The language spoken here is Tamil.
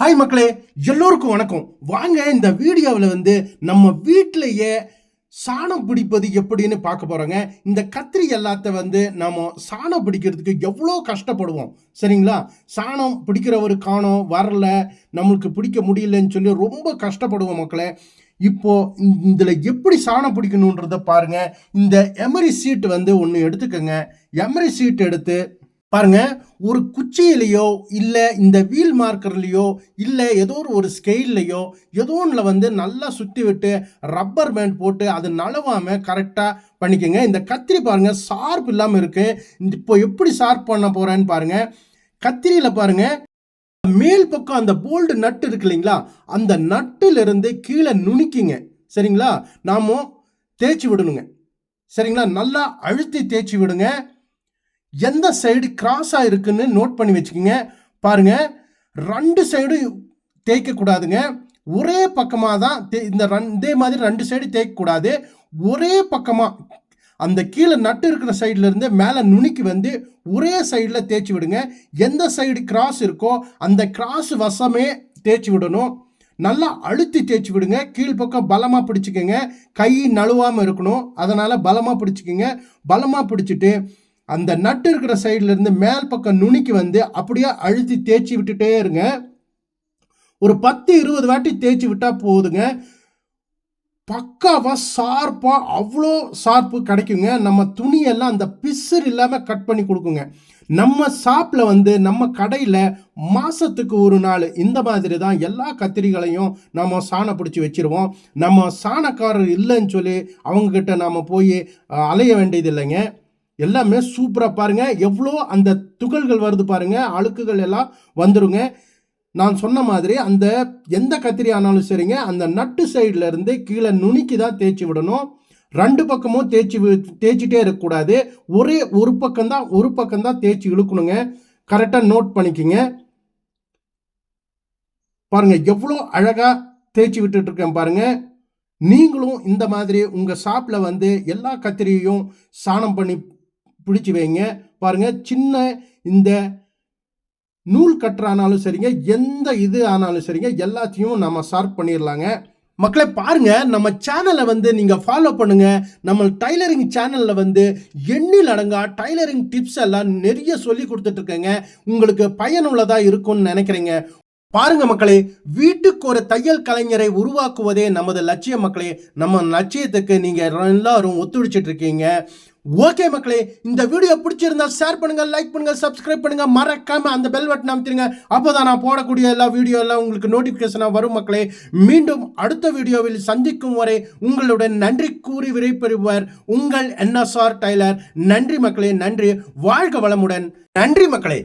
ஹாய் மக்களே. எல்லோருக்கும் வணக்கம். வாங்க இந்த வீடியோவில் வந்து நம்ம வீட்டிலேயே சாணம் பிடிப்பது எப்படின்னு பார்க்க போகிறோங்க இந்த கத்திரி எல்லாத்த வந்து நம்ம சாணம் பிடிக்கிறதுக்கு எவ்வளோ கஷ்டப்படுவோம். சரிங்களா? சாணம் பிடிக்கிறவர் காணோம் வரல நம்மளுக்கு பிடிக்க முடியலன்னு சொல்லி ரொம்ப கஷ்டப்படுவோம் மக்களே. இப்போது இதில் எப்படி சாணம் பிடிக்கணுன்றத பாருங்கள் இந்த எமரி சீட் வந்து ஒன்று எடுத்துக்கோங்க. எமரி சீட் எடுத்து பாருங்க ஒரு குச்சியிலையோ இல்லை இந்த வீல் மார்க்கர்லையோ இல்லை ஏதோ ஒரு ஒரு ஸ்கெயில்லையோ ஏதோ ஒன்றில் வந்து நல்லா சுற்றி விட்டு ரப்பர் பேண்ட் போட்டு அது நழுவாமல் கரெக்டாக பண்ணிக்கோங்க. இந்த கத்திரி பாருங்கள் ஷார்ப் இல்லாமல் இருக்குது இந்த இப்போ எப்படி ஷார்ப் பண்ண போகிறேன்னு பாருங்கள் கத்திரியில் பாருங்க மேல் பக்கம் அந்த போல்டு நட்டு இருக்கு இல்லைங்களா அந்த நட்டுலேருந்து கீழே நுணுக்கிங்க. சரிங்களா? நாமும் தேய்ச்சி விடணுங்க. சரிங்களா? நல்லா அழுத்தி தேய்ச்சி விடுங்க. எந்த சைடு கிராஸாக இருக்குன்னு நோட் பண்ணி வச்சுக்கோங்க. பாருங்க ரெண்டு சைடு தேய்க்கக்கூடாதுங்க ஒரே பக்கமாக தான் தே இந்த இதே மாதிரி ரெண்டு சைடு தேய்க்கக்கூடாது ஒரே பக்கமாக அந்த கீழே நட்டு இருக்கிற சைடில் இருந்து மேலே நுனிக்கு வந்து ஒரே சைடில் தேய்ச்சி விடுங்க. எந்த சைடு கிராஸ் இருக்கோ அந்த கிராஸ் வசமே தேய்ச்சி விடணும். நல்லா அழுத்தி தேய்ச்சி விடுங்க. கீழ்ப்பக்கம் பலமாக பிடிச்சிக்கோங்க. கை நழுவாமல் இருக்கணும். அதனால் பலமாக பிடிச்சிக்கோங்க. பலமாக பிடிச்சிட்டு அந்த நட்டு இருக்கிற சைடுல இருந்து மேல் பக்கம் நுனிக்கு வந்து அப்படியே அழுத்தி தேய்ச்சி விட்டுட்டே இருங்க. ஒரு பத்து இருபது வாட்டி தேய்ச்சி விட்டால் போதுங்க. பக்காவாக ஷார்ப்பாக அவ்வளோ ஷார்ப்பு கிடைக்குங்க. நம்ம துணியெல்லாம் அந்த பிசுறு இல்லாமல் கட் பண்ணி கொடுக்குங்க. நம்ம ஷாப்பில் வந்து நம்ம கடையில் மாதத்துக்கு ஒரு நாள் இந்த மாதிரி தான் எல்லா கத்திரிகளையும் நம்ம சாணம் பிடிச்சி வச்சுருவோம். நம்ம சாணக்காரர் இல்லைன்னு சொல்லி அவங்கக்கிட்ட நாம் போய் அலைய வேண்டியது இல்லைங்க எல்லாமே சூப்பராக பாருங்கள் எவ்வளோ அந்த துகள்கள் வருது பாருங்கள் அழுக்குகள் எல்லாம் வந்துருங்க. நான் சொன்ன மாதிரி அந்த எந்த கத்திரி ஆனாலும் சரிங்க. அந்த நட்டு சைடில் இருந்து கீழே நுணுக்கி தான் தேய்ச்சி விடணும். ரெண்டு பக்கமும் தேய்ச்சி வி- தேய்ச்சிட்டே இருக்கக்கூடாது. ஒரே ஒரு பக்கம்தான் ஒரு பக்கம் தான் தேய்ச்சி இழுக்கணுங்க. கரெக்டாக நோட் பண்ணிக்கிங்க. பாருங்க எவ்வளோ அழகாக தேய்ச்சி விட்டுட்ருக்கேன் பாருங்கள் பாருங்க. நீங்களும் இந்த மாதிரி உங்கள் ஷாப்பில் வந்து எல்லா கத்திரியையும் சாணம் பண்ணி பிடிச்சி வைங்க. பாருங்க சின்ன இந்த நூல் கட்டுறானாலும் சரிங்க எந்த இது ஆனாலும் சரிங்க எல்லாத்தையும் நம்ம ஷார்ப் பண்ணிடலாங்க. மக்களை பாருங்க நம்ம சேனலை வந்து நீங்க ஃபாலோ பண்ணுங்க. நம்ம டைலரிங் சேனல்ல வந்து எண்ணில் அடங்கா டைலரிங் டிப்ஸ் எல்லாம் நிறைய சொல்லி கொடுத்துட்டு இருக்கேங்க உங்களுக்கு பயனுள்ளதா இருக்கும்னு நினைக்கிறீங்க. பாருங்க மக்களே வீட்டுக்கு ஒரு தையல் கலைஞரை உருவாக்குவதே நமது லட்சிய மக்களே. நம்ம லட்சியத்துக்கு நீங்க எல்லாரும் ஒத்துழைச்சிட்டு இருக்கீங்க ஓகே மக்களே இந்த வீடியோ பிடிச்சிருந்தா ஷேர் பண்ணுங்க லைக் பண்ணுங்க சப்ஸ்கிரைப் பண்ணுங்க. மறக்காம அந்த பெல் பட்டன் அமைத்திருங்க. அப்போதான் நான் போடக்கூடிய எல்லா வீடியோ எல்லாம் உங்களுக்கு நோட்டிபிகேஷனாக வரும் மக்களே. மீண்டும் அடுத்த வீடியோவில் சந்திக்கும் வரை உங்களுடன் நன்றி கூறி விடைபெறுவர் உங்கள் என்எஸ்ஆர் டைலர் நன்றி மக்களே நன்றி. வாழ்க வளமுடன். நன்றி மக்களே.